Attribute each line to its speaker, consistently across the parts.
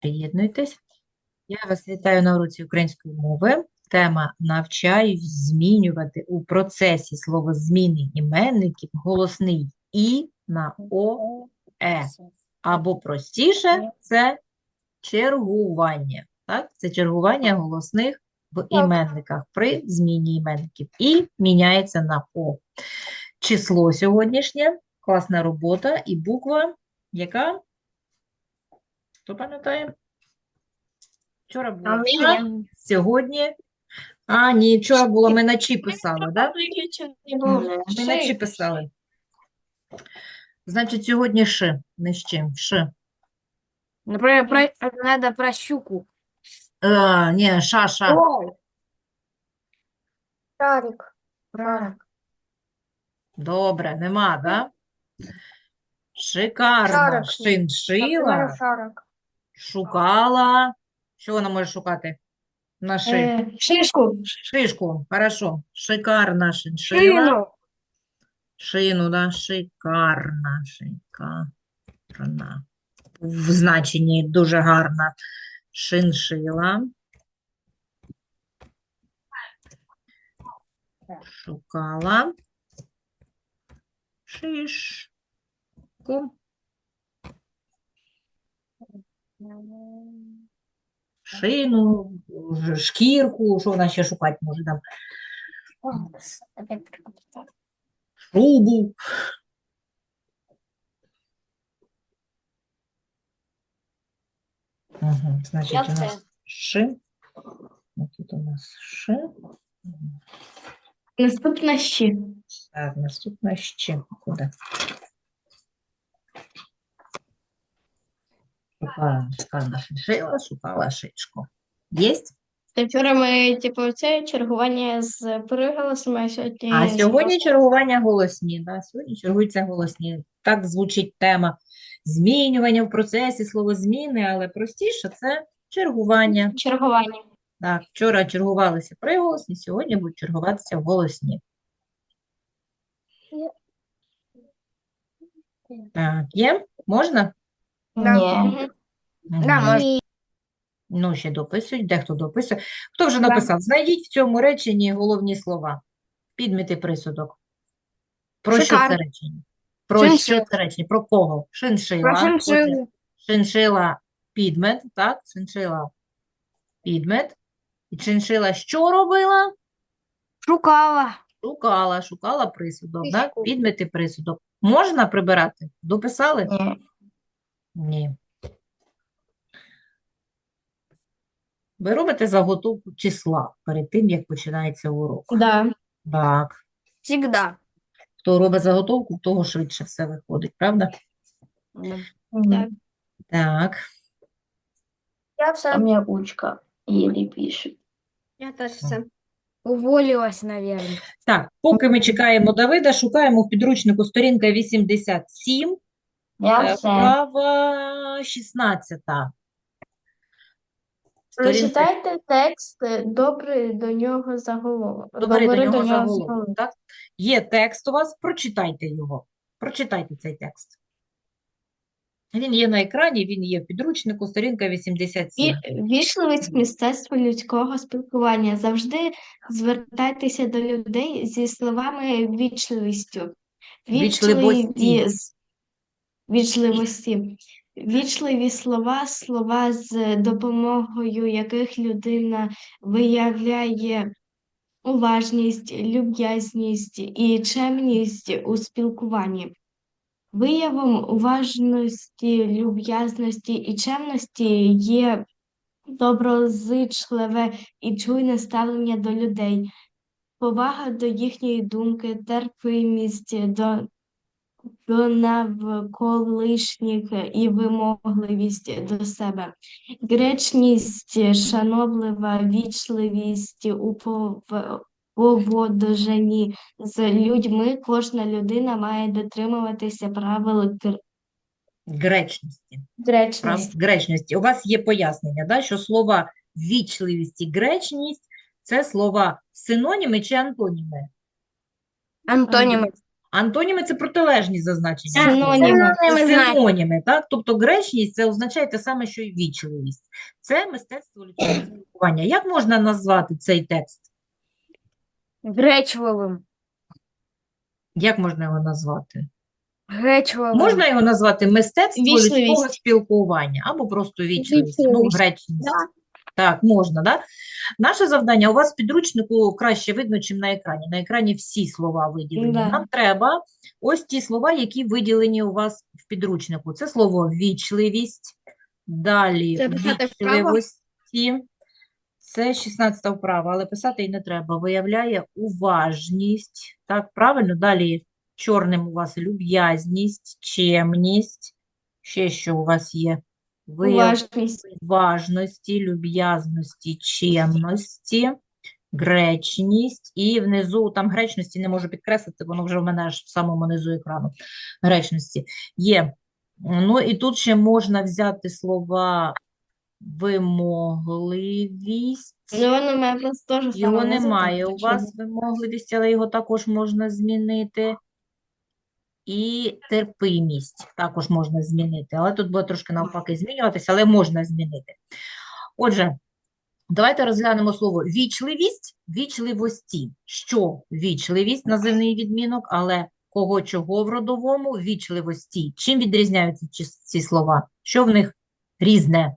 Speaker 1: Приєднуйтесь. Я вас вітаю на уроці української мови. Тема «Навчаюсь змінювати у процесі словозміни іменників голосний «і» на «о», «е». Або простіше – це чергування. Так? Це чергування голосних в іменниках при зміні іменників. «І» міняється на «о». Число сьогоднішнє, класна робота і буква, яка? Хто пам'ятає? Вчора була «ша», сьогодні. А, ні, вчора було, ми на «чи» писали, так? Ми на «чи» писали. Значить, сьогодні «ши», не з чим, «ши».
Speaker 2: Например, про, надо про щуку.
Speaker 1: А, ні, «ша», «ша».
Speaker 3: Шарик.
Speaker 2: Шарик.
Speaker 1: Добре, нема, да? Шикарно.
Speaker 3: Шарик.
Speaker 1: Шиншила,
Speaker 3: Шарик.
Speaker 1: Шукала. Що вона може шукати? На ши.
Speaker 3: Е, Шишку.
Speaker 1: Шишку, хорошо. Шикарна шиншила.
Speaker 2: Шину.
Speaker 1: Шину, да, шикарна, шикарна. В значенні дуже гарна. Шиншила. Шукала. Шишку. Шину, шкірку, що вона ще шукати може там, шубу. Угу, значить, у нас ши. Тут у нас ши.
Speaker 3: Наступна ще.
Speaker 1: Так, наступна ще буде. Шукала, шукала шиншила, шукала шишку. Єсть?
Speaker 3: Вчора ми, типу, це чергування з приголосами, а сьогодні
Speaker 1: А сьогодні чергування голосні. Да? Сьогодні чергуються голосні. Так звучить тема змінювання в процесі словозміни, але простіше це чергування.
Speaker 3: чергування.
Speaker 1: Так, вчора чергувалися приголосні, сьогодні будуть чергуватися голосні. Так, є? Можна?
Speaker 2: Да.
Speaker 3: Ні.
Speaker 1: Мгм.
Speaker 2: Да, можна.
Speaker 1: Ну, ще дописують, дехто дописує. Хто вже написав? Знайдіть в цьому реченні головні слова. Підміти присудок. Про що це
Speaker 2: Шикарно.
Speaker 1: речення? Про що
Speaker 2: Шиншила.
Speaker 1: це речення? Про кого? Шиншила.
Speaker 2: Про
Speaker 1: Отже, шиншила підмет, так? Шиншила підмет. І шиншила що робила?
Speaker 2: Шукала.
Speaker 1: Шукала, шукала присудок, так?
Speaker 3: Присудок.
Speaker 1: Підмет присудок. Можна прибирати? Дописали?
Speaker 3: Ні.
Speaker 1: Ні. Ви робите заготовку числа перед тим, як починається урок.
Speaker 3: Да.
Speaker 1: Так.
Speaker 2: Всегда.
Speaker 1: Хто робить заготовку, в того швидше все виходить, правда?
Speaker 3: Так.
Speaker 1: Так.
Speaker 3: Я все.
Speaker 4: А меня учка еле пишет.
Speaker 3: Я теж все.
Speaker 2: Уволилась, наверное.
Speaker 1: Так, поки ми чекаємо Давида, шукаємо в підручнику сторінка 87,
Speaker 4: Я
Speaker 1: е,
Speaker 4: все.
Speaker 1: вправа 16. Сторінка
Speaker 3: Прочитайте текст, добре до нього заголовок.
Speaker 1: Добре, до нього заголовок, так? Є текст у вас, прочитайте його. Прочитайте цей текст. Він є на екрані, він є в підручнику, сторінка 87.
Speaker 3: І вічливість мистецтва людського спілкування. Завжди звертайтеся до людей зі словами вічливістю.
Speaker 1: Вічливості.
Speaker 3: Вічливість. Вічливості. Вічливі слова, слова, з допомогою яких людина виявляє уважність, люб'язність і чемність у спілкуванні. Виявом уважності, люб'язності і чемності є доброзичливе і чуйне ставлення до людей, повага до їхньої думки, терпимість до, навколишніх і вимогливість до себе, гречність, шановлива вічливість у пов- поводженні з людьми. Кожна людина має дотримуватися правил
Speaker 1: Гречності.
Speaker 3: Гречності.
Speaker 1: Гречності. У вас є пояснення, да, що слова вічливість і гречність – це слова синоніми чи антоніми?
Speaker 2: Антонимы.
Speaker 1: Антоніми це протилежні за значенням.
Speaker 3: Синоніми.
Speaker 2: Синоніми
Speaker 1: синоніми, так? Тобто гречність це означає те саме, що й вічливість. Це мистецтво людського спілкування. Як можна назвати цей текст?
Speaker 2: Гречливим.
Speaker 1: Як можна його назвати?
Speaker 2: Гречливим.
Speaker 1: Можна його назвати мистецтво людського спілкування або просто вічливість, ну,
Speaker 3: Вічливість.
Speaker 1: гречність. Так, можна, да? Наше завдання у вас в підручнику краще видно, чим на екрані. На екрані всі слова виділені.
Speaker 3: Да.
Speaker 1: Нам треба ось ті слова, які виділені у вас в підручнику. Це слово вічливість, далі
Speaker 3: Це писати
Speaker 1: вічливості. Це 16 вправа, але писати і не треба. Виявляє уважність. Так, правильно? Далі чорним у вас люб'язність, чемність. Ще що у вас є?
Speaker 3: Уважність.
Speaker 1: важності, люб'язності, чемності, гречність. І внизу, там гречності не можу підкреслити, воно вже в мене аж в самому низу екрану. Гречності є. Ну і тут ще можна взяти слова вимогливість.
Speaker 3: Ну, в мене просто теж
Speaker 1: Його немає у вас вимогливість, але його також можна змінити. І терпимість також можна змінити, але тут буде трошки навпаки змінюватися, але можна змінити. Отже, давайте розглянемо слово вічливість, вічливості. Що вічливість, називний відмінок, але кого чого в родовому вічливості. Чим відрізняються ці, слова? Що в них різне?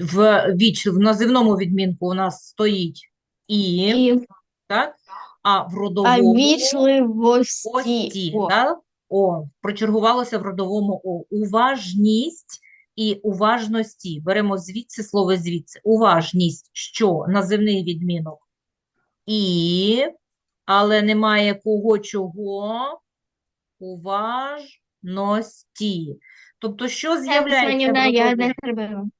Speaker 1: В віч, в називному відмінку у нас стоїть і,
Speaker 3: І,
Speaker 1: так? А в родовому
Speaker 3: вічливості.
Speaker 1: ості,
Speaker 3: О,
Speaker 1: так? О, прочергувалося в родовому О. Уважність і уважності. Беремо звідси слово звідси. Уважність, що? Називний відмінок. І, але немає кого чого. Уважності. Тобто, що з'являється
Speaker 3: я не приберу.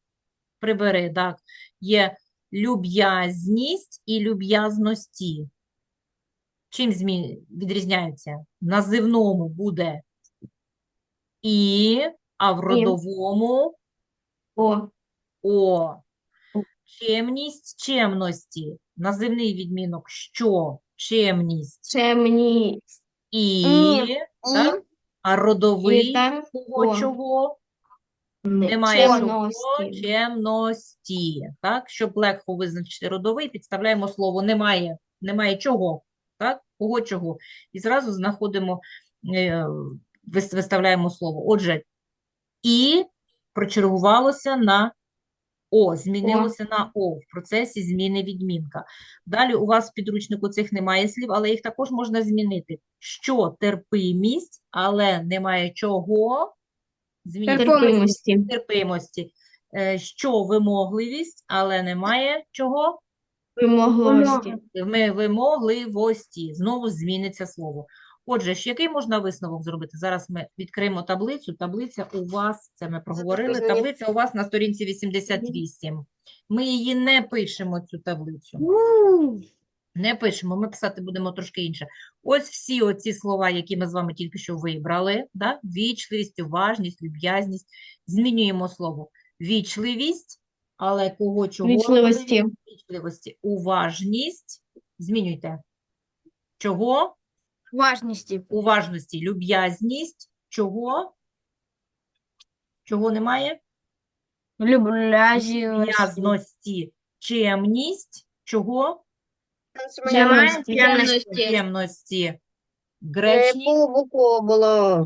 Speaker 1: прибери, так. Є люб'язність і люб'язності. Чим змі... відрізняються? В називному буде і, а в родовому
Speaker 3: О,
Speaker 1: о. Чемність чемності. Називний відмінок що? Чемність
Speaker 3: чемні.
Speaker 1: і,
Speaker 2: І,
Speaker 1: так? А родовий
Speaker 3: І там
Speaker 1: чого?
Speaker 3: Не-
Speaker 1: Немає чого,
Speaker 3: чемності.
Speaker 1: чемності. Так? Щоб легко визначити родовий, підставляємо слово немає. Немає чого. Так? Кого чого. І зразу знаходимо, е, виставляємо слово. Отже, і прочергувалося на О, змінилося на О в процесі зміни відмінка. Далі у вас в підручнику цих немає слів, але їх також можна змінити. Що терпимість, але немає чого. Змініть
Speaker 3: Терпимості.
Speaker 1: терпимості. Е, Що вимогливість, але немає чого?
Speaker 3: Вимогливості.
Speaker 1: Ми вимогливості. Знову зміниться слово. Отже, ж який можна висновок зробити? Зараз ми відкриємо таблицю. Таблиця у вас, це ми проговорили, таблиця у вас на сторінці 88. Ми її не пишемо, цю таблицю. Не пишемо, ми писати будемо трошки інше. Ось всі оці слова, які ми з вами тільки що вибрали, да? Вічливість, уважність, люб'язність. Змінюємо слово. Вічливість, але кого чого?
Speaker 3: Вічливості.
Speaker 1: Вічливості. Уважність. Змінюйте. Чого?
Speaker 2: Важності.
Speaker 1: Уважності. Люб'язність. Чого? Чого немає? Люб'язності. Чемність. Чого?
Speaker 3: Чемності.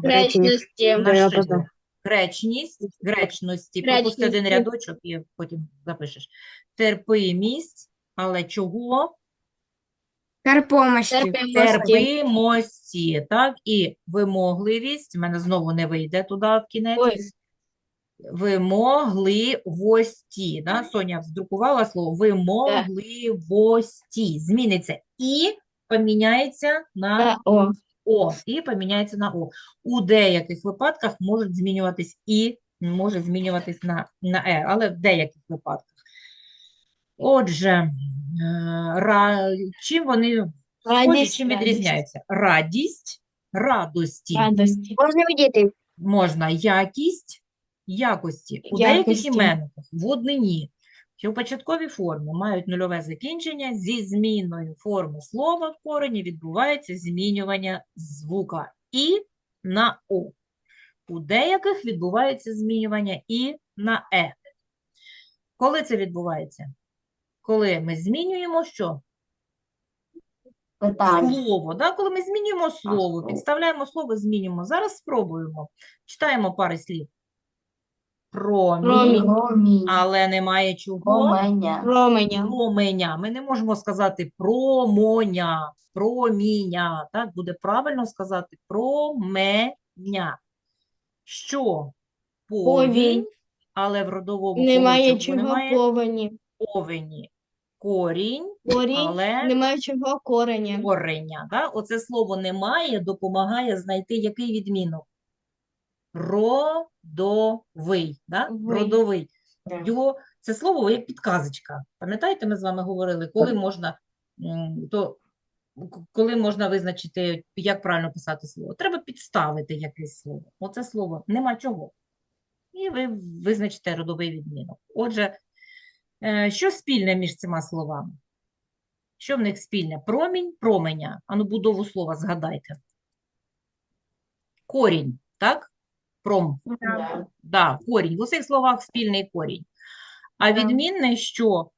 Speaker 1: Гречність.
Speaker 3: Гречності.
Speaker 1: Гречність, гречності. Пропусти один
Speaker 3: Гречності.
Speaker 1: рядочок і потім запишеш. Терпимість, але чого?
Speaker 2: Терпомості.
Speaker 1: Терпимості, так? І вимогливість, в мене знову не вийде туди в кінець.
Speaker 3: Ой.
Speaker 1: Вимогливості, да? Соня здрукувала слово вимогливості. Зміниться і поміняється на
Speaker 3: О.
Speaker 1: О, і поміняється на О. У деяких випадках можуть змінюватись і, може змінюватись на, на Е, але в деяких випадках. Отже, е, ра, чим вони схожі, чим відрізняються? Радість, радості.
Speaker 3: Радості.
Speaker 5: Можна відійти?
Speaker 1: Можна якість, якості. У деяких
Speaker 3: Якості.
Speaker 1: іменниках в однині що в початкові форми мають нульове закінчення, зі зміною форми слова в корені відбувається змінювання звука і на о. У деяких відбувається змінювання і на е. Коли це відбувається? Коли ми змінюємо що?
Speaker 4: Питання.
Speaker 1: Слово, да? Коли ми змінюємо слово,
Speaker 4: слово.
Speaker 1: підставляємо слово, змінюємо. Зараз спробуємо. Читаємо пари слів. Промінь,
Speaker 3: Промінь.
Speaker 4: Промінь.
Speaker 1: але немає чого.
Speaker 4: Променя.
Speaker 3: Променя.
Speaker 1: Променя. Ми не можемо сказати промоня, проміня. Так, буде правильно сказати променя. Що? Повінь,
Speaker 3: Повінь.
Speaker 1: але в родовому
Speaker 3: Немає чого
Speaker 1: немає
Speaker 3: повені.
Speaker 1: повені. Корінь,
Speaker 3: Корінь.
Speaker 1: але
Speaker 3: Немає чого кореня.
Speaker 1: корення. Да? Оце слово немає допомагає знайти який відмінок? Родовий. Да? Родовий. Його, це слово як підказочка. Пам'ятаєте, ми з вами говорили, коли можна, то, коли можна визначити, як правильно писати слово? Треба підставити якесь слово. Оце слово нема чого. І ви визначите родовий відмінок. Отже, е, що спільне між цими словами? Що в них спільне? Промінь, променя. Ану, будову слова згадайте. Корінь, так? Пром.
Speaker 4: Да.
Speaker 1: Да, корінь. В усіх словах спільний корінь. А відмінне, що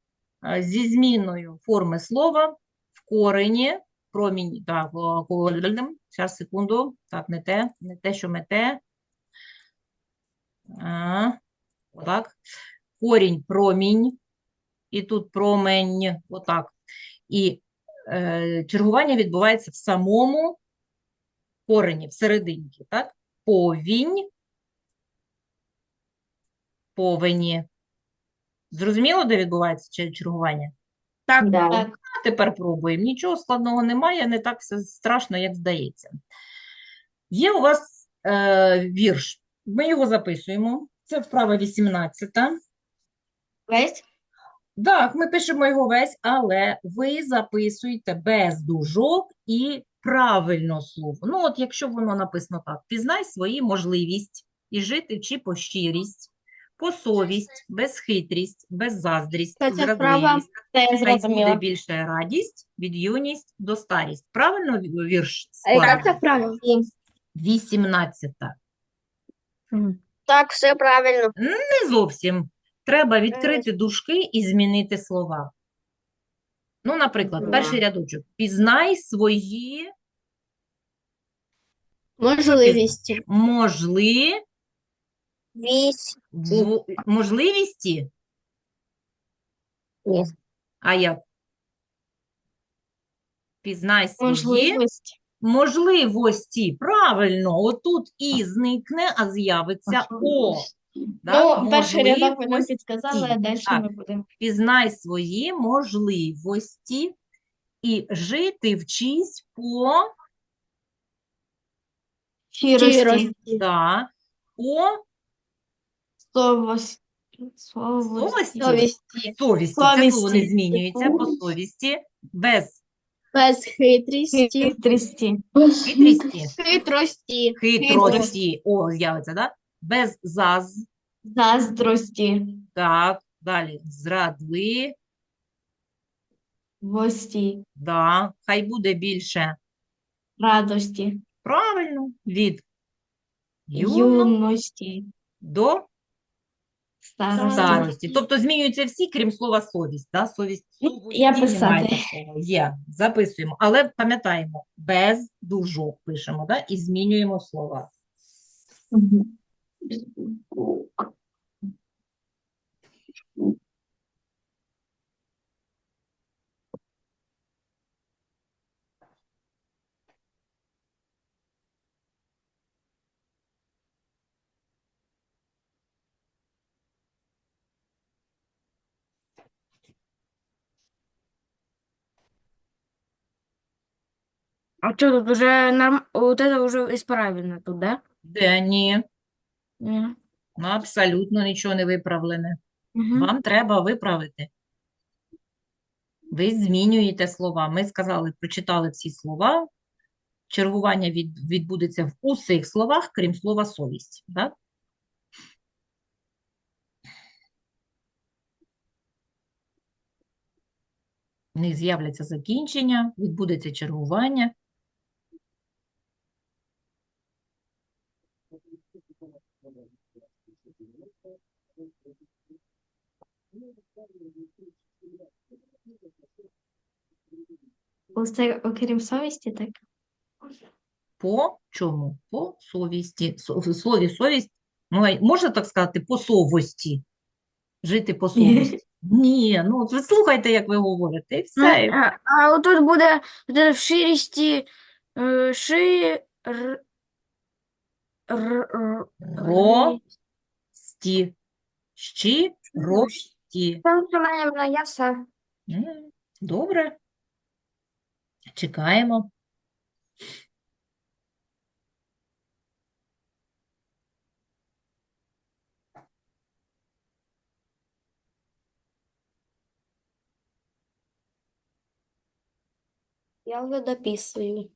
Speaker 1: е, зі зміною форми слова в корені, промінь, так, зараз, секунду, так, не те, не те, що мете. А, отак. Корінь, промінь, і тут промень, отак. І е, чергування відбувається в самому корені, всерединці, так? Повінь, повені. Зрозуміло, де відбувається чергування?
Speaker 2: Так,
Speaker 4: Да.
Speaker 3: Так.
Speaker 1: Тепер пробуємо. Нічого складного немає, не так все страшно, як здається. Є у вас е, вірш. Ми його записуємо. Це вправа 18.
Speaker 3: Весь.
Speaker 1: Так, ми пишемо його весь, але ви записуєте без дужок і правильно слово. Ну, от якщо воно написано так: пізнай свої можливість і жити чи по щирість, по совість, безхитрість, беззаздрість,
Speaker 3: Це ця вправа
Speaker 1: зрадливість.
Speaker 3: Це я
Speaker 1: Хай буде
Speaker 3: зрозуміла.
Speaker 1: більше радість від юність до старість. Правильно вірш
Speaker 5: А яка це правильно?
Speaker 1: 18.
Speaker 5: Так, все правильно.
Speaker 1: Не зовсім. Треба відкрити дужки і змінити слова. Ну, наприклад, перший рядочок. Пізнай свої
Speaker 5: Можливості.
Speaker 1: можли...
Speaker 5: Вісь.
Speaker 1: в- можливісті.
Speaker 5: Ні.
Speaker 1: А як? Пізнай свої
Speaker 3: Можливість.
Speaker 1: можливості. Правильно, отут і зникне, а з'явиться о. Да?
Speaker 3: Ну, перший рядок ви нам
Speaker 1: Можливості.
Speaker 3: підказали, а далі
Speaker 1: Так.
Speaker 3: ми будемо.
Speaker 1: Пізнай свої можливості і жити вчись по,
Speaker 3: Щирості.
Speaker 1: да, по
Speaker 3: Совості.
Speaker 1: совісті.
Speaker 3: Совісті.
Speaker 1: Совісті. Це слово не змінюється по совісті, без
Speaker 5: Без хитрості.
Speaker 3: Хитрості.
Speaker 1: хитрості,
Speaker 5: Хитрості.
Speaker 1: хитрості. О, з'явиться, да? Без заз,
Speaker 3: Заздрості.
Speaker 1: так, далі, зрадливості,
Speaker 3: Вості.
Speaker 1: да, хай буде більше.
Speaker 3: Радості.
Speaker 1: Правильно, від юно
Speaker 3: Юності.
Speaker 1: до
Speaker 3: Старості.
Speaker 1: старості. Тобто змінюються всі, крім слова совість. Да? Совість,
Speaker 3: Ну, я писати.
Speaker 1: Є, записуємо. Але пам'ятаємо, без дужок пишемо, да? і змінюємо слова.
Speaker 2: А что тут уже норм... Вот это уже исправлено тут, да?
Speaker 1: Де ні,
Speaker 2: Ні.
Speaker 1: ну, абсолютно нічого не виправлене.
Speaker 2: Мгм.
Speaker 1: Вам треба виправити. Ви змінюєте слова. Ми сказали, прочитали всі слова. Чергування від, відбудеться в усіх словах, крім слова совість. Да? В них з'являться закінчення, відбудеться чергування.
Speaker 3: Усе окрім совісті, так?
Speaker 1: По чому? По совісті. В слові совість, ну, можна так сказати, по совості. Жити по совісті. Ні, ну ви слухайте, як ви говорите, і
Speaker 2: Ну,
Speaker 1: все.
Speaker 2: а, а отут буде в ширісті е, ши, р, р, р,
Speaker 1: Ро, сті, щі, рості.
Speaker 2: Там Семенівна, я все.
Speaker 1: Добре. Чекаємо.
Speaker 2: Я вже дописую.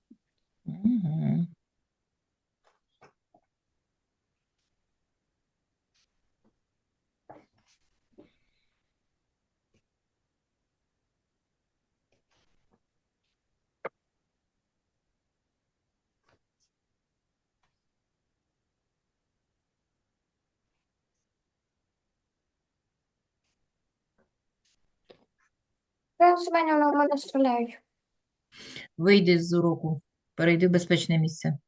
Speaker 1: Мгм.
Speaker 2: Там Семенівна в мене стріляють.
Speaker 1: Вийди з уроку, перейди в безпечне місце.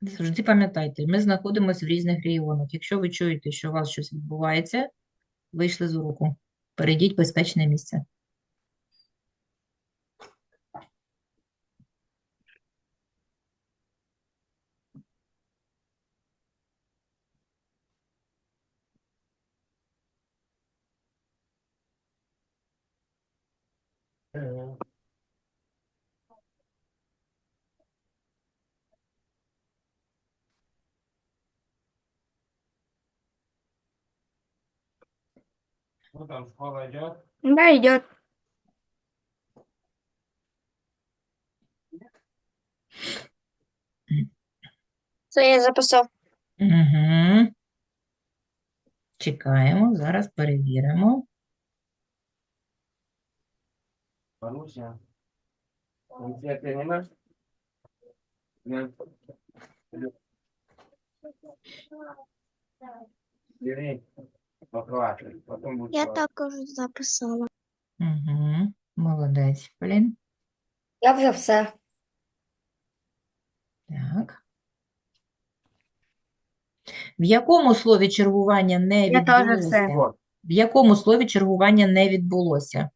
Speaker 1: Завжди пам'ятайте, ми знаходимося в різних регіонах. Якщо ви чуєте, що у вас щось відбувається, вийшли з уроку. Перейдіть в безпечне місце.
Speaker 6: Ну там школа идет.
Speaker 2: Да, йде.
Speaker 5: Це я записав.
Speaker 1: Угу. Чекаємо, зараз перевіримо.
Speaker 6: Маруся. Принимаешь? Бери. Поплакай. Потом будешь
Speaker 5: Я
Speaker 6: плакать.
Speaker 5: також записала.
Speaker 1: Угу. Молодець, Полін.
Speaker 2: Я вже все.
Speaker 1: Так. В якому слові чергування не
Speaker 2: Я теж
Speaker 1: відбулося?
Speaker 2: все.
Speaker 6: Вот.
Speaker 1: В якому слові чергування не відбулося?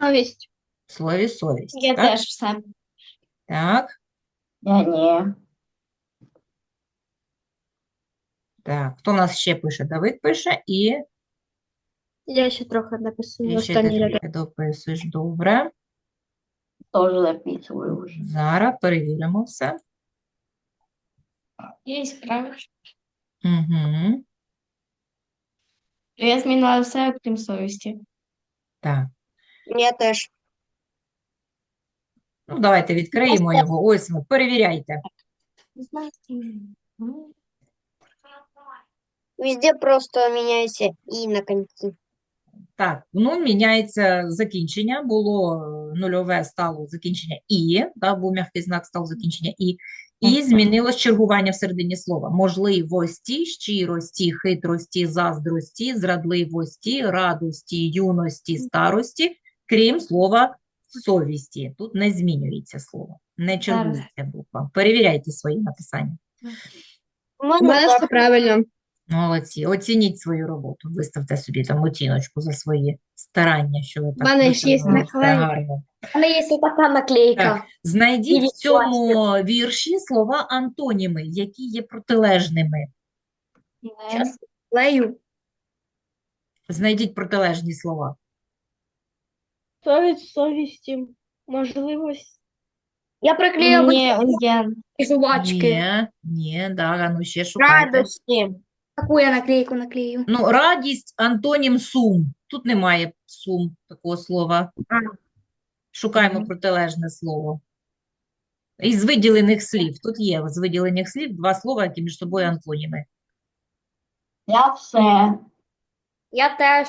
Speaker 5: Совість.
Speaker 1: В слові совість.
Speaker 3: Я
Speaker 1: так?
Speaker 3: теж все.
Speaker 1: Так,
Speaker 4: Я ні.
Speaker 1: так. Хто у нас ще пише? Давид пише і,
Speaker 5: Я ще трохи написала.
Speaker 1: і ще ти
Speaker 5: Останній ряд.
Speaker 1: трохи дописуєш. Добре.
Speaker 4: Теж записую вже.
Speaker 1: Зараз перевіримо все.
Speaker 3: Є справи.
Speaker 1: Угу.
Speaker 3: Я змінила все, окрім совісті.
Speaker 1: Так.
Speaker 5: Я теж.
Speaker 1: Ну, давайте відкриємо його. Ось ми, перевіряйте.
Speaker 5: Везде просто міняється і на кінці.
Speaker 1: Так, ну, міняється закінчення, було е, нульове, стало закінчення і, да, був м'який знак, стало закінчення і, і змінилось чергування всередині слова. Можливості, щирості, хитрості, заздрості, зрадливості, радості, юності, старості, крім слова совісті. Тут не змінюється слово, не чергується буква. Перевіряйте свої написання.
Speaker 5: У мене так.
Speaker 2: правильно.
Speaker 1: Молодці, оцініть свою роботу, виставте собі там оціночку за свої старання, що ви так
Speaker 2: мене
Speaker 1: гарно.
Speaker 2: У мене є така наклейка.
Speaker 1: Так, знайдіть в цьому вірші слова антоніми, які є протилежними.
Speaker 2: Щас клею.
Speaker 1: Знайдіть протилежні слова.
Speaker 5: Совість, совісті, можливість.
Speaker 2: Я приклеїла
Speaker 3: Ні, я
Speaker 2: жувачки.
Speaker 1: Ні, ні, да, ну ще шукайте.
Speaker 2: Радості. Таку я наклейку наклею.
Speaker 1: Ну, радість, антонім сум. Тут немає сум такого слова.
Speaker 2: А.
Speaker 1: Шукаємо протилежне слово. Із виділених слів. Тут є з виділених слів два слова, які між собою антоніми.
Speaker 4: Я все.
Speaker 2: Я теж.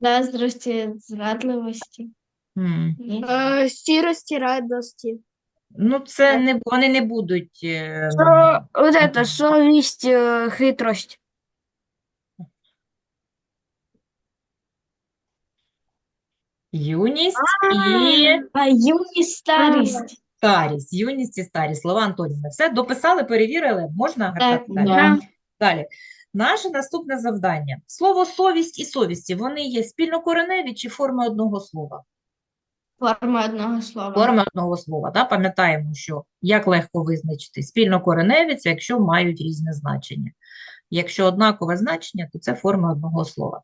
Speaker 3: Заздрості, зрадливості.
Speaker 1: М.
Speaker 3: Ні.
Speaker 5: Е, Сірості, радості.
Speaker 1: Ну, це не, вони не будуть. е,
Speaker 2: Про, вот это, е, хитрость.
Speaker 1: Юність і
Speaker 3: А юність старість.
Speaker 1: старість. Юність і старість. Слова антоніми. Все, дописали, перевірили? Можна
Speaker 3: Так,
Speaker 1: гортати далі?
Speaker 3: да.
Speaker 1: Далі. Наше наступне завдання. Слово совість і совісті, вони є спільнокореневі чи форми одного слова?
Speaker 3: Форма одного слова.
Speaker 1: Форми одного слова. Да? Пам'ятаємо, що як легко визначити спільнокореневі, це якщо мають різне значення. Якщо однакове значення, то це форми одного слова.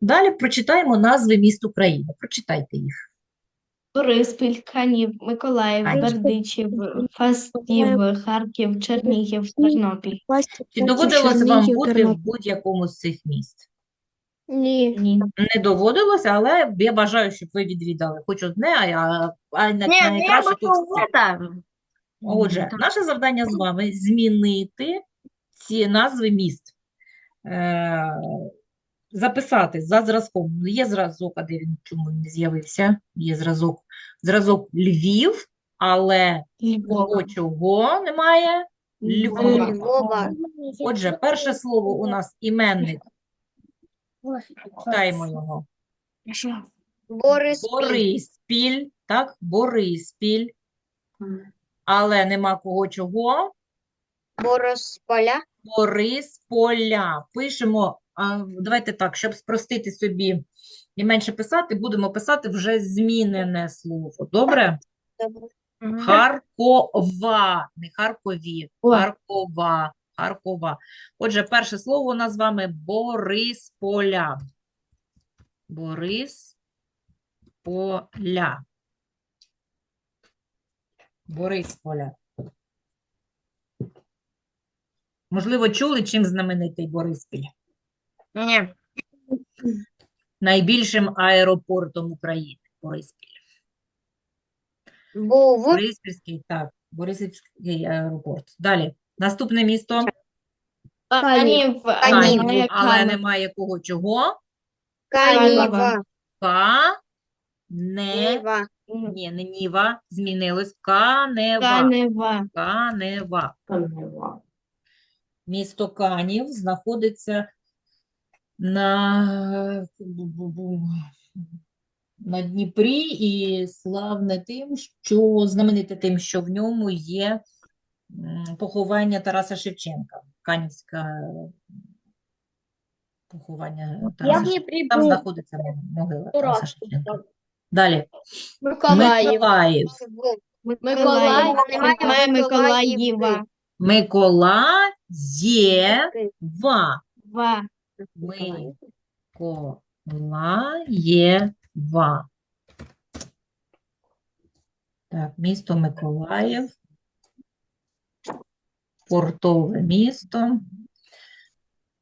Speaker 1: Далі прочитаємо назви міст України. Прочитайте їх.
Speaker 3: Бориспіль, Канів, Миколаїв,
Speaker 1: Канів.
Speaker 3: Бердичів, Фастів, Харків, Чернігів, Тернопіль.
Speaker 1: Чи доводилось вам бути в будь-якому з цих міст?
Speaker 5: Ні.
Speaker 3: Ні.
Speaker 1: Не доводилося, але я бажаю, щоб ви відвідали хоч одне, а, а, а на-
Speaker 2: Ні, ну я
Speaker 1: найкраще тут всі.
Speaker 2: это,
Speaker 1: Отже, наше завдання з вами змінити ці назви міст. Е, записати за зразком. Ну, Є зразок, а де він чому він не з'явився? Є зразок. Зразок Львів, але
Speaker 3: Львова.
Speaker 1: чого немає? Львова.
Speaker 5: Львова.
Speaker 1: Отже, перше слово у нас іменник. Читаємо його.
Speaker 5: Бориспіль.
Speaker 1: Бориспіль, так? Бориспіль. Але нема кого чого.
Speaker 5: Борисполя.
Speaker 1: Борисполя. Пишемо, а, давайте так, щоб спростити собі і менше писати, будемо писати вже змінене слово. Добре?
Speaker 5: Добре.
Speaker 1: Харкова, не Харкові, Харкова, Харкова. Отже, перше слово у нас з вами Борисполя. Борисполя. Борисполя. Можливо, чули, чим знаменитий Бориспіль?
Speaker 2: Ні.
Speaker 1: Найбільшим аеропортом України. Бориспіль.
Speaker 5: Був.
Speaker 1: Бориспільський, так, Бориспільський аеропорт. Далі. Наступне місто.
Speaker 3: Канів.
Speaker 5: Канів,
Speaker 1: але немає кого чого.
Speaker 5: Каніва.
Speaker 1: Ка, не,
Speaker 5: Ніва.
Speaker 1: ні, не Ніва, змінилось. Канева.
Speaker 3: Канева.
Speaker 1: Канева. Місто Канів знаходиться на, на Дніпрі і славне тим, що знамените тим, що в ньому є поховання Тараса Шевченка. Канівське поховання Тараса Шевченка. Там знаходиться могила Тараса Шевченка. Далі.
Speaker 5: Миколаїв.
Speaker 1: Миколаїв.
Speaker 3: Миколаїв. Миколаїва.
Speaker 1: Миколаєва.
Speaker 3: Ва.
Speaker 1: Миколаєва. Так, місто Миколаїв. Портове місто.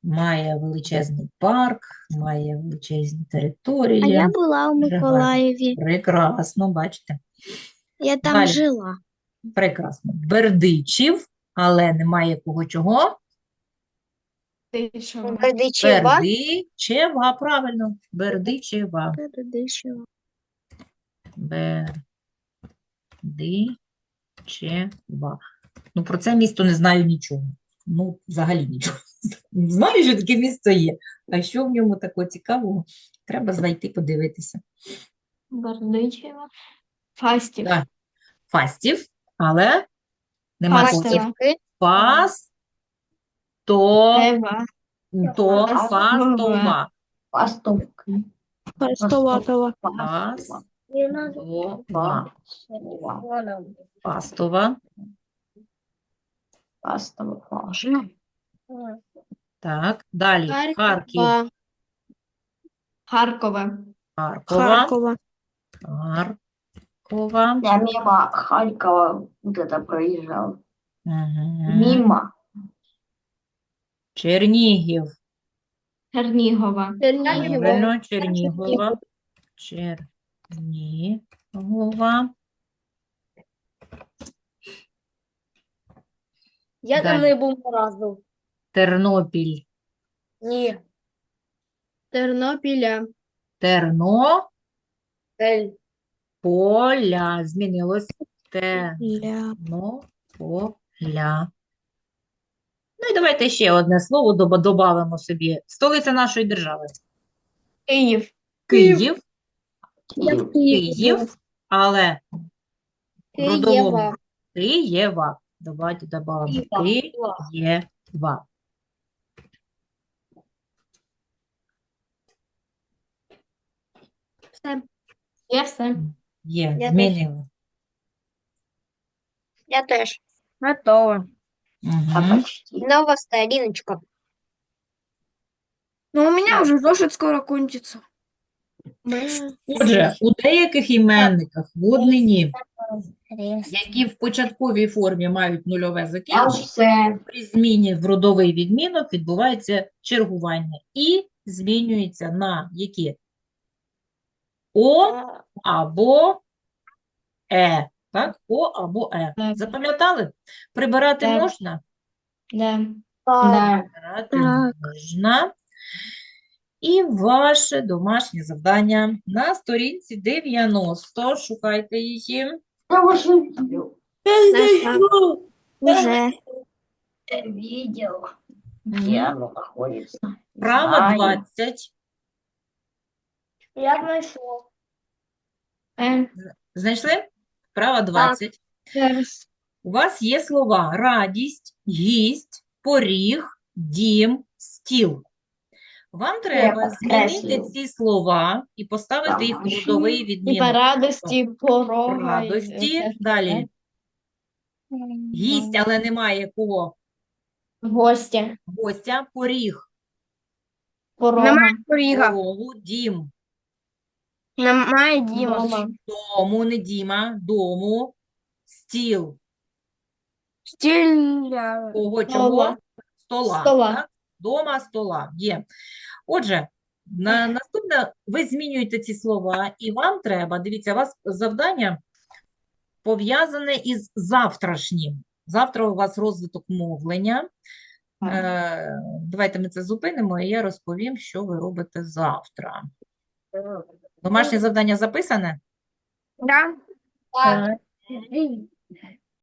Speaker 1: Має величезний парк, має величезні території.
Speaker 5: А я була у Миколаєві.
Speaker 1: Прекрасно, бачите.
Speaker 5: Я там
Speaker 1: Далі.
Speaker 5: жила.
Speaker 1: Прекрасно. Бердичів, але немає кого чого.
Speaker 5: Бердичева.
Speaker 1: Бердичева, правильно. Бердичева.
Speaker 5: Бердичева.
Speaker 1: Бердичева. Ну, про це місто не знаю нічого. Ну, взагалі нічого. Знаю, що таке місто є. А що в ньому такого цікавого? Треба знайти, подивитися.
Speaker 3: Бердичева. Фастів.
Speaker 1: Так. Фастів, але нема.
Speaker 5: Фастівки.
Speaker 1: Фас, то,
Speaker 3: Ева.
Speaker 1: то,
Speaker 3: Фастова.
Speaker 1: фастова.
Speaker 4: Пастовки.
Speaker 5: Пастоватова.
Speaker 1: Фастова. Фастова.
Speaker 4: Пастова.
Speaker 1: Так, далі. Харків.
Speaker 5: Харкова.
Speaker 3: Харкова.
Speaker 1: Харкова.
Speaker 5: Харкова.
Speaker 1: Харкова.
Speaker 4: Я мимо Харькова вот это проезжал.
Speaker 1: Мгм.
Speaker 4: Мимо.
Speaker 1: Чернігів.
Speaker 3: Чернігова.
Speaker 1: Правильно, Чернігова. Чернігова.
Speaker 2: Я там
Speaker 1: Далі.
Speaker 2: не був разу.
Speaker 1: Тернопіль.
Speaker 2: Ні.
Speaker 5: Тернопіля.
Speaker 1: Терно,
Speaker 2: Тель.
Speaker 1: поля. Змінилось.
Speaker 5: Ля.
Speaker 1: Тернополя. Ну і давайте ще одне слово доба- добавимо собі. Столиця нашої держави.
Speaker 3: Київ.
Speaker 1: Київ,
Speaker 4: Киев.
Speaker 1: Київ, але в родовому
Speaker 5: Києва.
Speaker 1: Києва. Давайте добавимо Києва.
Speaker 3: Все. Є все.
Speaker 1: Є,
Speaker 5: Я
Speaker 1: змінили.
Speaker 5: Я теж.
Speaker 2: Готово.
Speaker 4: А
Speaker 1: Угу.
Speaker 4: почти.
Speaker 5: Нова сторіночка.
Speaker 2: Ну, у меня уже зошит скоро кончится.
Speaker 1: Отже, у деяких іменниках в однині, які в початковій формі мають нульове закінчення, при зміні в родовий відмінок відбувається чергування і змінюється на які? О або Е. Так? О або Е. Запам'ятали? Прибирати
Speaker 3: Так.
Speaker 1: можна?
Speaker 3: Да.
Speaker 1: Прибирати
Speaker 5: Так.
Speaker 1: можна. І ваше домашнє завдання на сторінці 90. Шукайте її.
Speaker 4: Я уже видел.
Speaker 5: Уже.
Speaker 4: Видел. Где оно находится?
Speaker 1: Право
Speaker 4: Знаю.
Speaker 1: 20.
Speaker 2: Я нашел.
Speaker 1: Знайшли? Право 20.
Speaker 3: зараз.
Speaker 1: У вас є слова радість, гість, поріг, дім, стіл. Вам треба змінити ці слова і поставити їх у родовий відмінок.
Speaker 3: по радості, порога.
Speaker 1: Радості. Далі. Гість, але немає кого?
Speaker 3: Гостя.
Speaker 1: Гостя, поріг,
Speaker 3: Порога.
Speaker 2: Немає поріга.
Speaker 1: порогу, дім.
Speaker 2: Немає Діма.
Speaker 1: Дому, не діма, дому, стіл.
Speaker 2: Стіля.
Speaker 1: Кого, чого?
Speaker 3: Стола.
Speaker 1: Стола.
Speaker 3: Стола.
Speaker 1: так? Дома, стола. Є. Отже, на, наступне ви змінюєте ці слова, і вам треба, дивіться, у вас завдання пов'язане із завтрашнім. Завтра у вас розвиток мовлення. Е, давайте ми це зупинимо, і я розповім, що ви робите завтра. Домашнє завдання записане?
Speaker 2: Да?
Speaker 1: Так.